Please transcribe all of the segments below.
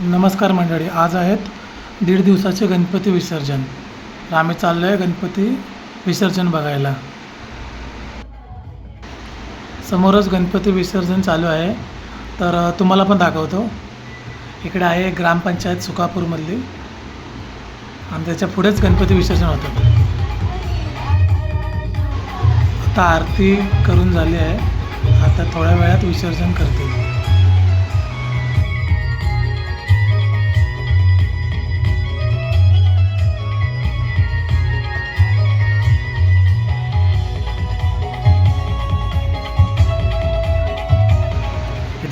नमस्कार मंडळी आज आहेत दीड दिवसाचे गणपती विसर्जन. तर आम्ही चाललो आहे गणपती विसर्जन बघायला. समोरच गणपती विसर्जन चालू आहे. तर तुम्हाला पण दाखवतो. इकडे आहे ग्रामपंचायत सुकापूरमधली. आणि त्याच्या पुढेच गणपती विसर्जन होतं. आता आरती करून झाली आहे. आता थोड्या वेळात विसर्जन करतील.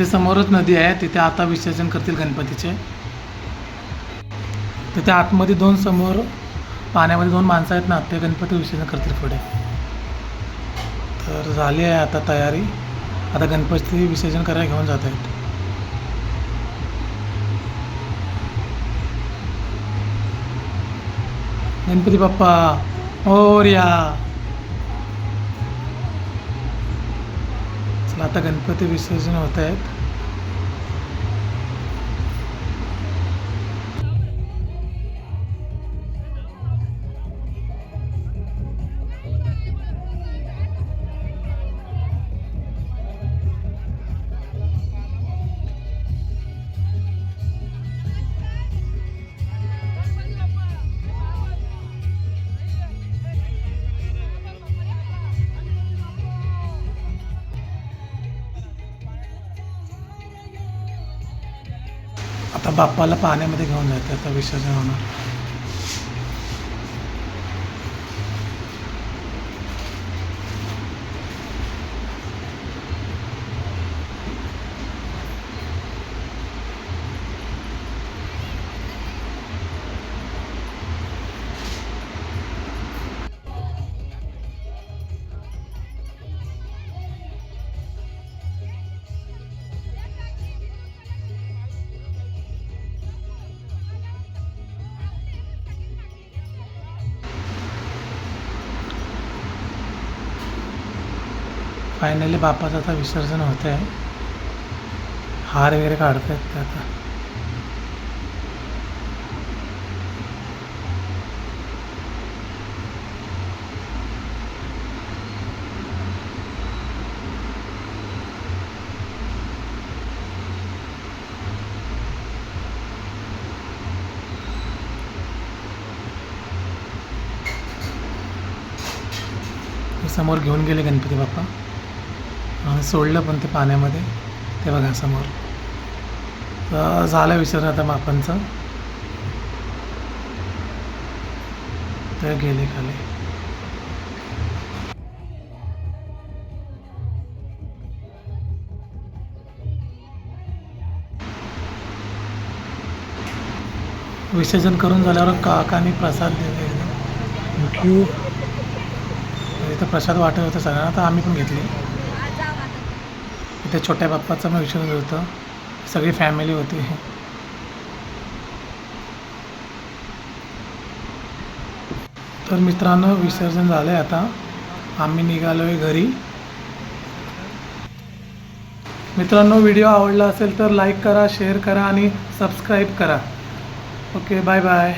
इथे समोरच नदी आहे तिथे आता विसर्जन करतील गणपतीचे. तिथे आतमध्ये दोन समोर पाण्यामध्ये दोन माणसं आहेत ना ते गणपती विसर्जन करतील पुढे. तर झाली आहे आता तयारी. आता गणपती विसर्जन करायला घेऊन जात आहेत. गणपती बाप्पा मोरया आता गणपती विसर्जन होत आहेत. आता बाप्पाला पाण्यामध्ये घेऊन जायचं आता विसर्जन होणार. फायनली बाप्पाचं आता विसर्जन होत आहे हार वगैरे काढत आहेत ते आता समोर घेऊन गेले गणपती बाप्पा. सोडलं पण ते पाण्यामध्ये ते बघा समोर. तर झालं विसर्जन आता बाप्पांचं ते गेले खाली. विसर्जन करून झाल्यावर काकाने प्रसाद दिले थँक्यू इथं प्रसाद वाटत होतं सगळ्यांना तर आम्ही पण घेतले. त्या छोट्या बाप्पाचं मग विसर्जन होतं. सगळी फॅमिली होती. तर मित्रांनो विसर्जन झालं आहे आता. आम्ही निघालो आहे घरी. मित्रांनो व्हिडिओ आवडला असेल तर लाईक करा शेअर करा आणि सबस्क्राईब करा. Okay bye bye